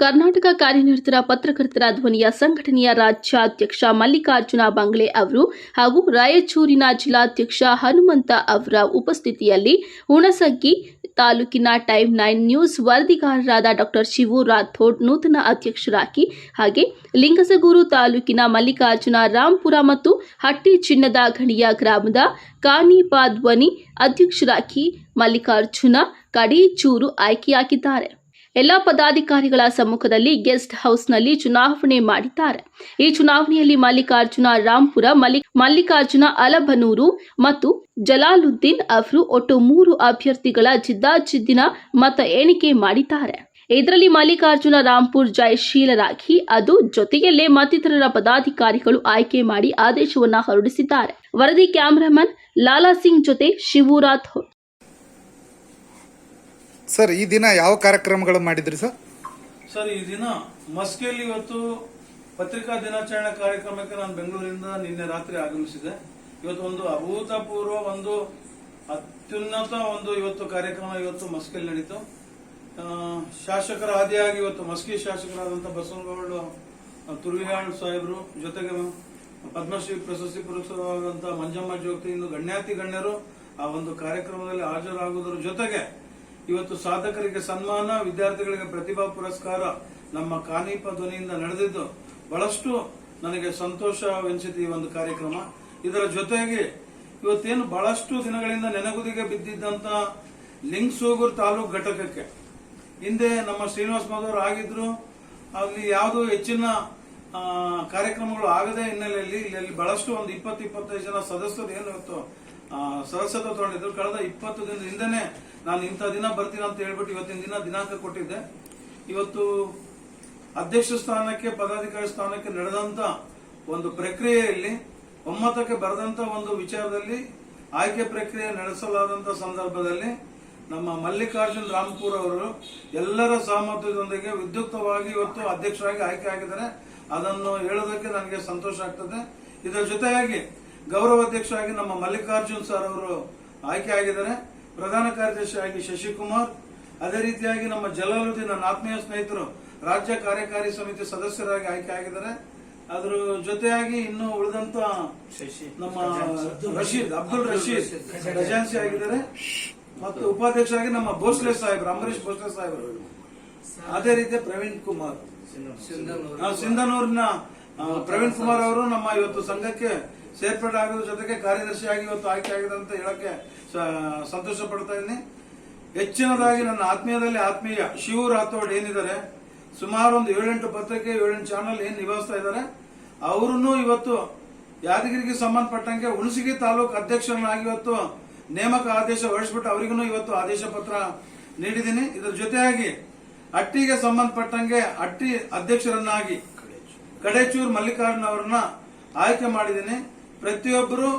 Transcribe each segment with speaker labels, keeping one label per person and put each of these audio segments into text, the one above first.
Speaker 1: ಕರ್ನಾಟಕ ಕಾರ್ಯನಿರತರ ಪತ್ರಕರ್ತರ ಧ್ವನಿಯ ಸಂಘಟನೆಯ ರಾಜ್ಯಾಧ್ಯಕ್ಷ ಮಲ್ಲಿಕಾರ್ಜುನ ಬಂಗ್ಲೆ ಅವರು ಹಾಗೂ ರಾಯಚೂರಿನ ಜಿಲ್ಲಾಧ್ಯಕ್ಷ ಹನುಮಂತ ಅವರ ಉಪಸ್ಥಿತಿಯಲ್ಲಿ ಹುಣಸಗಿ ತಾಲೂಕಿನ ಟೈಮ್ ನೈನ್ ನ್ಯೂಸ್ ವರದಿಗಾರರಾದ ಡಾಕ್ಟರ್ ಶಿವು ರಾಥೋಡ್ ನೂತನ ಅಧ್ಯಕ್ಷರಾಗಿ ಹಾಗೆ ಲಿಂಗಸಗೂರು ತಾಲೂಕಿನ ಮಲ್ಲಿಕಾರ್ಜುನ ರಾಂಪುರ ಮತ್ತು ಹಟ್ಟಿ ಚಿನ್ನದ ಗಣಿಯ ಗ್ರಾಮದ ಕಾನಿಪಾಧ್ವನಿ ಅಧ್ಯಕ್ಷರಾಗಿ ಮಲ್ಲಿಕಾರ್ಜುನ ಕಡಿಚೂರು ಆಯ್ಕೆಯಾಗಿದ್ದಾರೆ. ಎಲ್ಲ ಪದಾಧಿಕಾರಿಗಳ ಸಮ್ಮುಖದಲ್ಲಿ ಗೆಸ್ಟ್ ಹೌಸ್ನಲ್ಲಿ ಚುನಾವಣೆ ಮಾಡಿದ್ದಾರೆ. ಈ ಚುನಾವಣೆಯಲ್ಲಿ ಮಲ್ಲಿಕಾರ್ಜುನ ರಾಂಪುರ ಮಲ್ಲಿ, ಮಲ್ಲಿಕಾರ್ಜುನ ಅಲಬನೂರು ಮತ್ತು ಜಲಾಲುದ್ದೀನ್ ಅಫ್ರು ಒಟ್ಟು ಮೂರು ಅಭ್ಯರ್ಥಿಗಳ ಜಿದ್ದಾಜಿದ್ದಿನ ಮತ ಎಣಿಕೆ ಮಾಡಿದ್ದಾರೆ. ಇದರಲ್ಲಿ ಮಲ್ಲಿಕಾರ್ಜುನ ರಾಂಪುರ್ ಜಯಶೀಲರಾಗಿ ಅದು ಜೊತೆಯಲ್ಲೇ ಮತ್ತಿತರರ ಪದಾಧಿಕಾರಿಗಳು ಆಯ್ಕೆ ಮಾಡಿ ಆದೇಶವನ್ನ ಹೊರಡಿಸಿದ್ದಾರೆ. ವರದಿ ಕ್ಯಾಮರಾಮನ್ ಲಾಲಾ ಸಿಂಗ್ ಜೊತೆ ಶಿವು ರಾಥೋಡ್
Speaker 2: ಸರ್, ಈ ದಿನ ಯಾವ ಕಾರ್ಯಕ್ರಮಗಳು ಮಾಡಿದ್ರಿ ಸರ್?
Speaker 3: ಸರ್, ಈ ದಿನ ಮಸ್ಕಿಯಲ್ಲಿ ಇವತ್ತು ಪತ್ರಿಕಾ ದಿನಾಚರಣೆ ಕಾರ್ಯಕ್ರಮಕ್ಕೆ ನಾನು ಬೆಂಗಳೂರಿಂದ ನಿನ್ನೆ ರಾತ್ರಿ ಆಗಮಿಸಿದೆ ಇವತ್ತು ಒಂದು ಅಭೂತಪೂರ್ವ ಒಂದು ಅತ್ಯುನ್ನತ ಒಂದು ಇವತ್ತು ಕಾರ್ಯಕ್ರಮ ಇವತ್ತು ಮಸ್ಕಿಯಲ್ಲಿ ನಡೀತು. ಶಾಸಕರ ಆದಿಯಾಗಿ ಇವತ್ತು ಮಸ್ಕಿ ಶಾಸಕರಾದಂಥ ಬಸವನಗೌಡ ತುರ್ವಿಹಾಳ್ ಸಾಹೇಬರು, ಜೊತೆಗೆ ಪದ್ಮಶ್ರೀ ಪ್ರಶಸ್ತಿ ಪುರಸ್ಕೃತವಾದಂಥ ಮಂಜಮ್ಮ ಜ್ಯೋತಿ ಇಂದು ಗಣ್ಯಾತಿ ಗಣ್ಯರು ಆ ಒಂದು ಕಾರ್ಯಕ್ರಮದಲ್ಲಿ ಹಾಜರಾಗುವುದರ ಜೊತೆಗೆ ಇವತ್ತು ಸಾಧಕರಿಗೆ ಸನ್ಮಾನ, ವಿದ್ಯಾರ್ಥಿಗಳಿಗೆ ಪ್ರತಿಭಾ ಪುರಸ್ಕಾರ ನಮ್ಮ ಕಾನೀಪ ಧ್ವನಿಯಿಂದ ನಡೆದಿದ್ದು ಬಹಳಷ್ಟು ನನಗೆ ಸಂತೋಷವೆನಿಸಿತು ಈ ಒಂದು ಕಾರ್ಯಕ್ರಮ. ಇದರ ಜೊತೆಗೆ ಇವತ್ತೇನು ಬಹಳಷ್ಟು ದಿನಗಳಿಂದ ನೆನಗುದಿಗೆ ಬಿದ್ದಿದ್ದಂತ ಲಿಂಗ್ಸೂಗೂರು ತಾಲೂಕ್ ಘಟಕಕ್ಕೆ. ಹಿಂದೆ ನಮ್ಮ ಶ್ರೀನಿವಾಸ ಮಾಧವರು ಆಗಿದ್ರು, ಅಲ್ಲಿ ಯಾವುದೋ ಹೆಚ್ಚಿನ ಕಾರ್ಯಕ್ರಮಗಳು ಆಗದೆ ಹಿನ್ನೆಲೆಯಲ್ಲಿ ಇಲ್ಲಿ ಬಹಳಷ್ಟು ಒಂದು ಇಪ್ಪತ್ತು, ಇಪ್ಪತ್ತೈದು ಜನ ಸದಸ್ಯರು ಏನು ಸದಸ್ಯತ್ವ ತಗೊಂಡಿದ್ರು ಕಳೆದ ಇಪ್ಪತ್ತು ದಿನದ ಹಿಂದೆನೆ ನಾನು ಇಂಥ ದಿನ ಬರ್ತೀನಿ ಅಂತ ಹೇಳ್ಬಿಟ್ಟು ಇವತ್ತಿನ ದಿನ ದಿನಾಂಕ ಕೊಟ್ಟಿದ್ದೆ. ಇವತ್ತು ಅಧ್ಯಕ್ಷ ಸ್ಥಾನಕ್ಕೆ, ಪದಾಧಿಕಾರಿ ಸ್ಥಾನಕ್ಕೆ ನಡೆದಂತ ಒಂದು ಪ್ರಕ್ರಿಯೆಯಲ್ಲಿ, ಒಮ್ಮತಕ್ಕೆ ಬರೆದಂತ ಒಂದು ವಿಚಾರದಲ್ಲಿ, ಆಯ್ಕೆ ಪ್ರಕ್ರಿಯೆ ನಡೆಸಲಾದಂತ ಸಂದರ್ಭದಲ್ಲಿ ನಮ್ಮ ಮಲ್ಲಿಕಾರ್ಜುನ್ ರಾಮ್ಪುರ್ ಅವರು ಎಲ್ಲರ ಸಹಮತದೊಂದಿಗೆ ವಿದ್ಯುಕ್ತವಾಗಿ ಇವತ್ತು ಅಧ್ಯಕ್ಷರಾಗಿ ಆಯ್ಕೆ ಆಗಿದ್ದಾರೆ. ಅದನ್ನು ಹೇಳೋದಕ್ಕೆ ನನಗೆ ಸಂತೋಷ ಆಗ್ತದೆ. ಇದರ ಜೊತೆಯಾಗಿ ಗೌರವ ಅಧ್ಯಕ್ಷರಾಗಿ ನಮ್ಮ ಮಲ್ಲಿಕಾರ್ಜುನ್ ಸರ್ ಅವರು ಆಯ್ಕೆ ಆಗಿದ್ದಾರೆ. ಪ್ರಧಾನ ಕಾರ್ಯದರ್ಶಿಯಾಗಿ ಶಶಿಕುಮಾರ್ ಅದೇ ರೀತಿಯಾಗಿ ನಮ್ಮ ಜಲಾಲುದ್ದೀನ್ ನನ್ನ ಆತ್ಮೀಯ ಸ್ನೇಹಿತರು ರಾಜ್ಯ ಕಾರ್ಯಕಾರಿ ಸಮಿತಿ ಸದಸ್ಯರಾಗಿ ಆಯ್ಕೆ ಆಗಿದ್ದಾರೆ. ಅದರ ಜೊತೆಯಾಗಿ ಇನ್ನು ಉಳಿದಂತ ನಮ್ಮ ರಶೀದ್ ಅಬ್ದುಲ್ ರಶೀದ್ ಖಜಾನ್ಸಿ ಆಗಿದ್ದಾರೆ. ಮತ್ತು ಉಪಾಧ್ಯಕ್ಷರಾಗಿ ನಮ್ಮ ಭೋಸ್ಲೆ ಸಾಹೇಬ್ ಅಂಬರೀಶ್ ಭೋಸ್ಲೆ ಸಾಹೇಬರು. ಅದೇ ರೀತಿ ಪ್ರವೀಣ್ ಕುಮಾರ್. ಸಿಂಧನೂರಿನ ಪ್ರವೀಣ್ ಕುಮಾರ್ ಅವರು ನಮ್ಮ ಇವತ್ತು ಸಂಘಕ್ಕೆ ಸೇರ್ಪಡೆ ಆಗೋದ್ರ ಜೊತೆಗೆ ಕಾರ್ಯದರ್ಶಿಯಾಗಿ ಇವತ್ತು ಆಯ್ಕೆ ಆಗಿದೆ ಅಂತ ಹೇಳಕ್ಕೆ ಸಂತೋಷ ಪಡ್ತಾ ಇದ್ದೀನಿ. ಹೆಚ್ಚಿನದಾಗಿ ನನ್ನ ಆತ್ಮೀಯದಲ್ಲಿ ಆತ್ಮೀಯ ಶಿವ ರಾಥೋಡ್ ಏನಿದ್ದಾರೆ, ಸುಮಾರು ಒಂದು ಏಳೆಂಟು ಪತ್ರಿಕೆ, ಏಳೆಂಟು ಚಾನಲ್ ಏನು ನಿಭಾಯಿಸ್ತಾ ಇದ್ದಾರೆ. ಅವರನ್ನು ಇವತ್ತು ಯಾದಗಿರಿಗೆ ಸಂಬಂಧಪಟ್ಟಂಗೆ ಹುಣಸಗಿ ತಾಲೂಕು ಅಧ್ಯಕ್ಷರನ್ನಾಗಿ ಇವತ್ತು ನೇಮಕ ಆದೇಶ ಹೊರಡಿಸ್ಬಿಟ್ಟು ಅವರಿಗೂ ಇವತ್ತು ಆದೇಶ ಪತ್ರ ನೀಡಿದ್ದೀನಿ. ಇದರ ಜೊತೆಯಾಗಿ ಅಟ್ಟಿಗೆ ಸಂಬಂಧಪಟ್ಟಂಗೆ ಅಟ್ಟಿ ಅಧ್ಯಕ್ಷರನ್ನಾಗಿ ಕಡೇಚೂರ್ ಮಲ್ಲಿಕಾರ್ಜುನ್ ಅವರನ್ನ ಆಯ್ಕೆ ಮಾಡಿದ್ದೀನಿ. ಪ್ರತಿಯೊಬ್ಬರು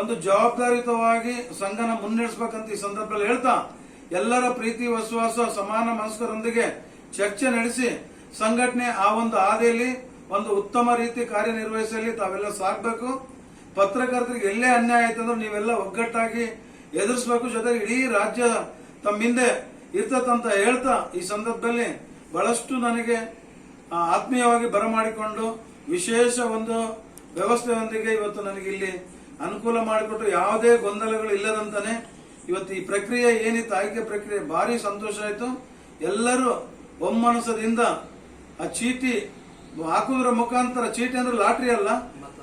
Speaker 3: ಒಂದು ಜವಾಬ್ದಾರಿಯುತವಾಗಿ ಸಂಘನ ಮುನ್ನಡೆಸಬೇಕಂತ ಈ ಸಂದರ್ಭದಲ್ಲಿ ಹೇಳ್ತಾ, ಎಲ್ಲರ ಪ್ರೀತಿ, ವಿಶ್ವಾಸ, ಸಮಾನ ಮನಸ್ಕರೊಂದಿಗೆ ಚರ್ಚೆ ನಡೆಸಿ, ಸಂಘಟನೆ ಆ ಒಂದು ಹಾದಿಯಲ್ಲಿ ಒಂದು ಉತ್ತಮ ರೀತಿ ಕಾರ್ಯನಿರ್ವಹಿಸಲಿ, ತಾವೆಲ್ಲ ಸಾಗಬೇಕು ಪತ್ರಕರ್ತರಿಗೆ ಎಲ್ಲೇ ಅನ್ಯಾಯ ಆಯ್ತಂದ್ರೆ ನೀವೆಲ್ಲ ಒಗ್ಗಟ್ಟಾಗಿ ಎದುರಿಸಬೇಕು. ಜೊತೆಗೆ ಇಡೀ ರಾಜ್ಯ ತಮ್ಮ ಹಿಂದೆ ಇರ್ತದಂತ ಹೇಳ್ತಾ, ಈ ಸಂದರ್ಭದಲ್ಲಿ ಬಹಳಷ್ಟು ನನಗೆ ಆತ್ಮೀಯವಾಗಿ ಬರಮಾಡಿಕೊಂಡು ವಿಶೇಷ ಒಂದು ವ್ಯವಸ್ಥೆಯೊಂದಿಗೆ ಇವತ್ತು ನನಗೆ ಇಲ್ಲಿ ಅನುಕೂಲ ಮಾಡಿಕೊಟ್ಟು ಯಾವುದೇ ಗೊಂದಲಗಳು ಇಲ್ಲದಂತಾನೆ ಇವತ್ತು ಈ ಪ್ರಕ್ರಿಯೆ ಏನಿತ್ತು, ಆಯ್ಕೆ ಪ್ರಕ್ರಿಯೆ ಭಾರಿ ಸಂತೋಷ ಆಯಿತು. ಎಲ್ಲರೂ ಒಮ್ಮನಸದಿಂದ ಆ ಚೀಟಿ ಹಾಕುವುದರ ಮುಖಾಂತರ, ಚೀಟಿ ಅಂದ್ರೆ ಲಾಟ್ರಿ ಅಲ್ಲ,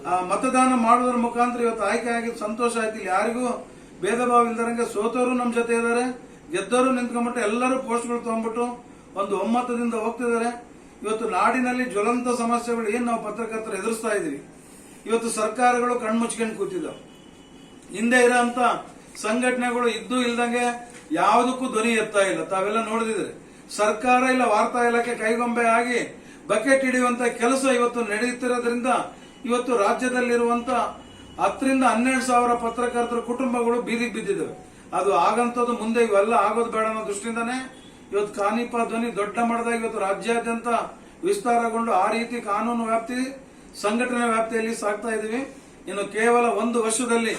Speaker 3: ಆ ಮತದಾನ ಮಾಡುವುದರ ಮುಖಾಂತರ ಇವತ್ತು ಆಯ್ಕೆ ಆಗಿದ್ದು ಸಂತೋಷ ಆಯ್ತು. ಇಲ್ಲಿ ಯಾರಿಗೂ ಭೇದ ಭಾವ ಇಲ್ದರಂಗೆ ಸೋತವರು ನಮ್ಮ ಜೊತೆ ಇದ್ದಾರೆ. ಗೆದ್ದವರು ನಿಂತ್ಕೊಂಡ್ಬಿಟ್ಟು ಎಲ್ಲರೂ ಪೋಸ್ಟ್ಗಳು ತಗೊಂಡ್ಬಿಟ್ಟು ಒಂದು ಒಮ್ಮತದಿಂದ ಹೋಗ್ತಿದ್ದಾರೆ. ಇವತ್ತು ನಾಡಿನಲ್ಲಿ ಜ್ವಲಂತ ಸಮಸ್ಯೆಗಳು ಏನು ನಾವು ಪತ್ರಕರ್ತರು ಎದುರಿಸ್ತಾ ಇದೀವಿ ಇವತ್ತು ಸರ್ಕಾರಗಳು ಕಣ್ಮುಚ್ಕೊಂಡು ಕೂತಿದ್ದವು. ಹಿಂದೆ ಇರೋಂತ ಸಂಘಟನೆಗಳು ಇದ್ದು ಇಲ್ದಂಗೆ ಯಾವುದಕ್ಕೂ ಧ್ವನಿ ಎತ್ತಾ ಇಲ್ಲ. ತಾವೆಲ್ಲ ನೋಡಿದ್ರೆ ಸರ್ಕಾರ ಇಲ್ಲ, ವಾರ್ತಾ ಇಲಾಖೆ ಕೈಗೊಂಬೆ ಆಗಿ ಬಕೆಟ್ ಹಿಡಿಯುವಂತ ಕೆಲಸ ಇವತ್ತು ನಡೆಯುತ್ತಿರೋದ್ರಿಂದ ಇವತ್ತು ರಾಜ್ಯದಲ್ಲಿರುವಂತ ಹತ್ತರಿಂದ ಹನ್ನೆರಡು ಸಾವಿರ ಪತ್ರಕರ್ತರ ಕುಟುಂಬಗಳು ಬೀದಿಗೆ ಬಿದ್ದಿದ್ದಾವೆ. ಅದು ಆಗಂತದ್ದು ಮುಂದೆ ಇವೆಲ್ಲ ಆಗೋದು ಬೇಡ ಅನ್ನೋ ದೃಷ್ಟಿಯಿಂದಾನೇ ಇವತ್ತು ಕಾನಿಪ ಧ್ವನಿ ದೊಡ್ಡ ಮಟ್ಟದಾಗಿ ಇವತ್ತು ರಾಜ್ಯಾದ್ಯಂತ ವಿಸ್ತಾರಗೊಂಡು ಆ ರೀತಿ ಕಾನೂನು ವ್ಯಾಪ್ತಿ ಸಂಘಟನೆ ವ್ಯಾಪ್ತಿಯಲ್ಲಿ ಸಾಗ್ತಾ ಇದೀವಿ ಇನ್ನು ಕೇವಲ ಒಂದು ವರ್ಷದಲ್ಲಿ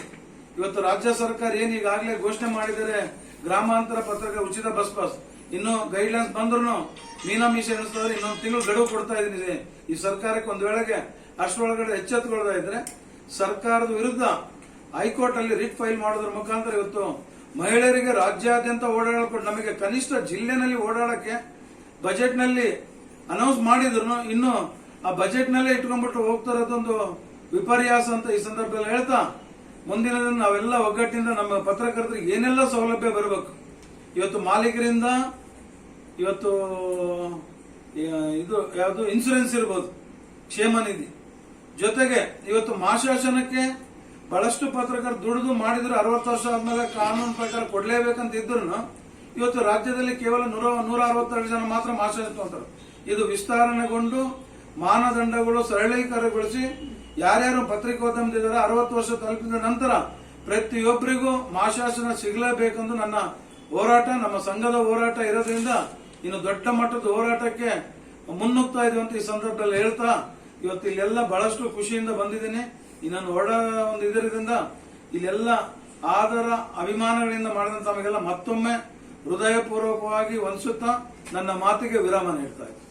Speaker 3: ಇವತ್ತು ರಾಜ್ಯ ಸರ್ಕಾರ ಏನು ಈಗಾಗಲೇ ಘೋಷಣೆ ಮಾಡಿದರೆ ಗ್ರಾಮಾಂತರ ಪತ್ರಕ ಉಚಿತ ಬಸ್ ಪಾಸ್. ಇನ್ನು ಗೈಡ್ಲೈನ್ಸ್ ಬಂದ್ರು ಮೀಸೆ ಅನಿಸ್ತವ್ರೆ ಇನ್ನೊಂದು ತಿಂಗಳು ಗಡುವು ಕೊಡ್ತಾ ಇದೀನಿ ಈ ಸರ್ಕಾರಕ್ಕೆ ಒಂದು ವೇಳೆಗೆ ಅಷ್ಟರೊಳಗಡೆ ಎಚ್ಚೆತ್ತುಕೊಳ್ತಾ ಇದ್ರೆ ಸರ್ಕಾರದ ವಿರುದ್ಧ ಹೈಕೋರ್ಟ್ ಅಲ್ಲಿ ರಿಟ್ ಫೈಲ್ ಮಾಡೋದ್ರ ಮುಖಾಂತರ ಇವತ್ತು ಮಹಿಳೆಯರಿಗೆ ರಾಜ್ಯಾದ್ಯಂತ ಓಡಾಡಕ್ಕೆ ನಮಗೆ ಕನಿಷ್ಠ ಜಿಲ್ಲೆನಲ್ಲಿ ಓಡಾಡಕ್ಕೆ ಬಜೆಟ್ನಲ್ಲಿ ಅನೌನ್ಸ್ ಮಾಡಿದ್ರು ಇನ್ನು ಆ ಬಜೆಟ್ ನಲ್ಲೇ ಇಟ್ಕೊಂಡ್ಬಿಟ್ಟು ಹೋಗ್ತಾ ಇರೋದೊಂದು ವಿಪರ್ಯಾಸ ಅಂತ ಈ ಸಂದರ್ಭದಲ್ಲಿ ಹೇಳ್ತಾ ಮುಂದಿನ ದಿನ ನಾವೆಲ್ಲ ಒಗ್ಗಟ್ಟಿನಿಂದ ನಮ್ಮ ಪತ್ರಕರ್ತರಿಗೆ ಏನೆಲ್ಲ ಸೌಲಭ್ಯ ಬರಬೇಕು? ಇವತ್ತು ಮಾಲೀಕರಿಂದ, ಇವತ್ತು ಇದು ಯಾವುದು ಇನ್ಸೂರೆನ್ಸ್ ಇರ್ಬೋದು, ಕ್ಷೇಮ ನಿಧಿ. ಜೊತೆಗೆ ಇವತ್ತು ಮಾಶಾಸನಕ್ಕೆ ಬಹಳಷ್ಟು ಪತ್ರಕರ್ತರು ದುಡಿದು ಮಾಡಿದ್ರು, ಅರವತ್ತು ವರ್ಷ ಆದ್ಮೇಲೆ ಕಾನೂನು ಪ್ರಕಾರ ಕೊಡಲೇಬೇಕಂತ ಇದ್ರು ಇವತ್ತು ರಾಜ್ಯದಲ್ಲಿ ಕೇವಲ ನೂರ ನೂರ ಅರವತ್ತೆರಡು ಜನ ಮಾತ್ರ ಮಾಶಾಸನ ತಗೊಂತಾರೆ ಇದು ವಿಸ್ತರಣೆಗೊಂಡು ಮಾನದಂಡಗಳು ಸರಳೀಕರಣಗೊಳಿಸಿ ಯಾರ್ಯಾರು ಪತ್ರಿಕೋದ್ಯಮದಿದ್ದಾರೆ ಅರವತ್ತು ವರ್ಷ ತಲುಪಿದ ನಂತರ ಪ್ರತಿಯೊಬ್ಬರಿಗೂ ಮಾಶಾಸನ ಸಿಗಲೇಬೇಕೆಂದು ನನ್ನ ಹೋರಾಟ, ನಮ್ಮ ಸಂಘದ ಹೋರಾಟ ಇರೋದ್ರಿಂದ ಇನ್ನು ದೊಡ್ಡ ಮಟ್ಟದ ಹೋರಾಟಕ್ಕೆ ಮುನ್ನುಗ್ತಾ ಇದೀವಿ ಅಂತ ಈ ಸಂದರ್ಭದಲ್ಲಿ ಹೇಳ್ತಾ, ಇವತ್ತು ಇಲ್ಲೆಲ್ಲ ಬಹಳಷ್ಟು ಖುಷಿಯಿಂದ ಬಂದಿದ್ದೀನಿ. ಇನ್ನೊಂದು ಹೊರ ಒಂದು ಇದರಿಂದ ಇಲ್ಲೆಲ್ಲ ಆದರ, ಅಭಿಮಾನಗಳಿಂದ ಮಾಡಿದಂತ ತಮಗೆಲ್ಲ ಮತ್ತೊಮ್ಮೆ ಹೃದಯಪೂರ್ವಕವಾಗಿ ವಂಚುತ್ತಾ ನನ್ನ ಮಾತಿಗೆ ವಿರಾಮ ನೀಡ್ತಾ ಇದ್ದೀನಿ.